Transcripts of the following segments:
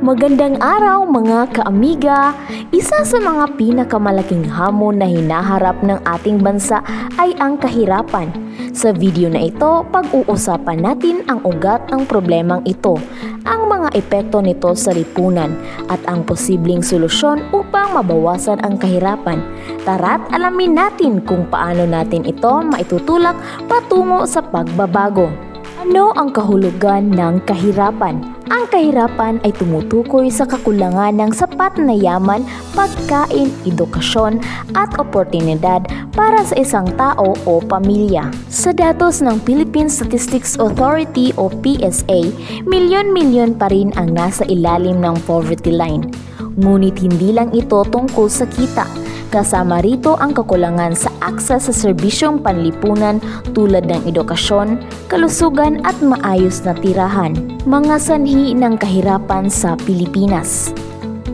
Magandang araw mga kaamiga! Isa sa mga pinakamalaking hamon na hinaharap ng ating bansa ay ang kahirapan. Sa video na ito, pag-uusapan natin ang ugat ng problemang ito, ang mga epekto nito sa lipunan at ang posibleng solusyon upang mabawasan ang kahirapan. Tara't alamin natin kung paano natin ito maitutulak patungo sa pagbabago. Ano ang kahulugan ng kahirapan? Ang kahirapan ay tumutukoy sa kakulangan ng sapat na yaman, pagkain, edukasyon at oportunidad para sa isang tao o pamilya. Sa datos ng Philippine Statistics Authority o PSA, milyon-milyon pa rin ang nasa ilalim ng poverty line. Ngunit hindi lang ito tungkol sa kita. Kasama rito ang kakulangan sa akses sa serbisyong panlipunan tulad ng edukasyon, kalusugan at maayos na tirahan. Mga sanhi ng kahirapan sa Pilipinas.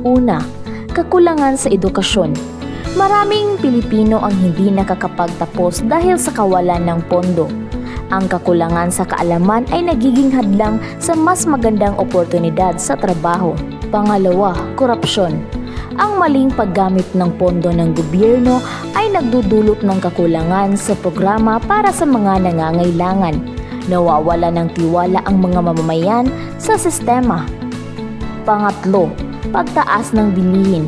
Una, kakulangan sa edukasyon. Maraming Pilipino ang hindi nakakapagtapos dahil sa kawalan ng pondo. Ang kakulangan sa kaalaman ay nagiging hadlang sa mas magandang oportunidad sa trabaho. Pangalawa, korupsyon. Ang maling paggamit ng pondo ng gobyerno ay nagdudulot ng kakulangan sa programa para sa mga nangangailangan. Nawawala ng tiwala ang mga mamamayan sa sistema. Pangatlo, pagtaas ng bilihin.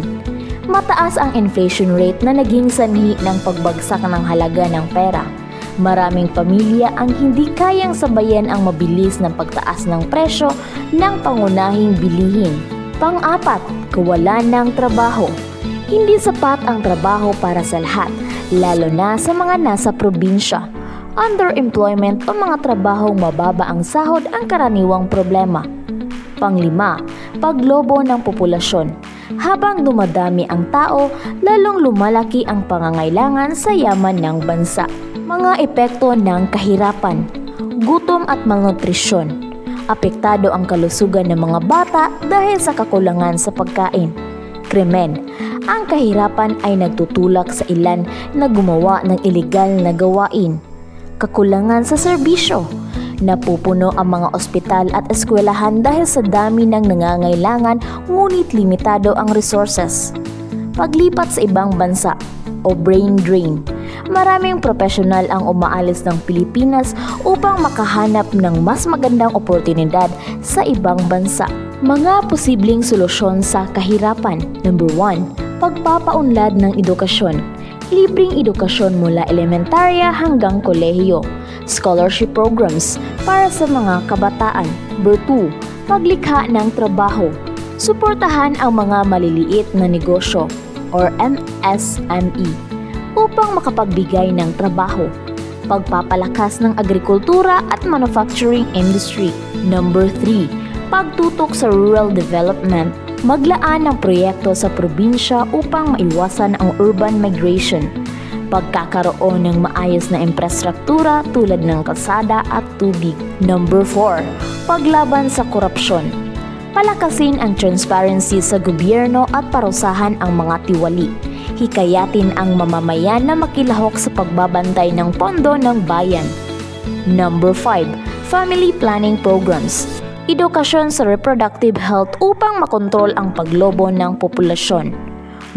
Mataas ang inflation rate na naging sanhi ng pagbagsak ng halaga ng pera. Maraming pamilya ang hindi kayang sabayan ang mabilis na pagtaas ng presyo ng pangunahing bilihin. Pang-apat, kawalan ng trabaho. Hindi sapat ang trabaho para sa lahat, lalo na sa mga nasa probinsya. Underemployment o mga trabahong mababa ang sahod ang karaniwang problema. Panglima, paglobo ng populasyon. Habang dumadami ang tao, lalong lumalaki ang pangangailangan sa yaman ng bansa. Mga epekto ng kahirapan, gutom at malnutrisyon. Apektado ang kalusugan ng mga bata dahil sa kakulangan sa pagkain. Krimen, ang kahirapan ay nagtutulak sa ilan na gumawa ng ilegal na gawain. Kakulangan sa serbisyo, Napupuno ang mga ospital at eskwelahan dahil sa dami ng nangangailangan ngunit limitado ang resources. Paglipat sa ibang bansa o brain drain. Maraming profesional ang umaalis ng Pilipinas upang makahanap ng mas magandang oportunidad sa ibang bansa. Mga posibleng solusyon sa kahirapan. Number 1. Pagpapaunlad ng edukasyon. Libreng edukasyon mula elementarya hanggang kolehiyo scholarship programs para sa mga kabataan. 2, paglikha ng trabaho. Suportahan ang mga maliliit na negosyo or MSME upang makapagbigay ng trabaho. Pagpapalakas ng agrikultura at manufacturing industry. Number 3, pagtutok sa rural development. Maglaan ng proyekto sa probinsya upang maiwasan ang urban migration pagkakaroon ng maayos na infrastruktura tulad ng kalsada at tubig. Number 4. Paglaban sa korupsyon. Palakasin ang transparency sa gobyerno at parusahan ang mga tiwali. Hikayatin ang mamamayan na makilahok sa pagbabantay ng pondo ng bayan. Number 5. Family Planning Programs. Edukasyon sa reproductive health upang makontrol ang paglobo ng populasyon.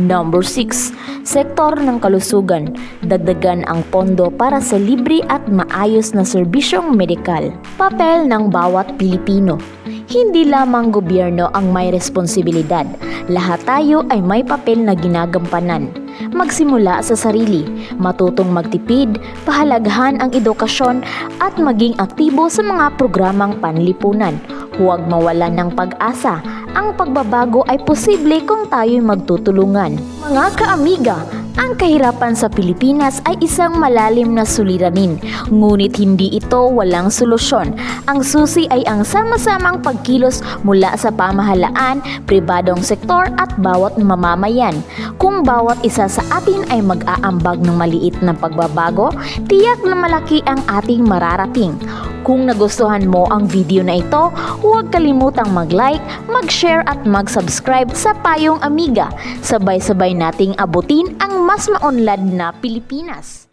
Number 6. Sektor ng kalusugan. Dagdagan ang pondo para sa libre at maayos na serbisyong medikal. Papel ng bawat Pilipino. Hindi lamang gobyerno ang may responsibilidad. Lahat tayo ay may papel na ginagampanan. Magsimula sa sarili, matutong magtipid, pahalagahan ang edukasyon at maging aktibo sa mga programang panlipunan. Huwag mawalan ng pag-asa ang pagbabago ay posible kung tayo'y magtutulungan. Mga kaamiga, ang kahirapan sa Pilipinas ay isang malalim na suliranin, ngunit hindi ito walang solusyon. Ang susi ay ang sama-samang pagkilos mula sa pamahalaan, pribadong sektor at bawat mamamayan. Kung bawat isa sa atin ay mag-aambag ng maliit na pagbabago, tiyak na malaki ang ating mararating. Kung nagustuhan mo ang video na ito, huwag kalimutang mag-like, mag-share at mag-subscribe sa Payong Amiga. Sabay-sabay nating abutin ang mas maunlad na Pilipinas.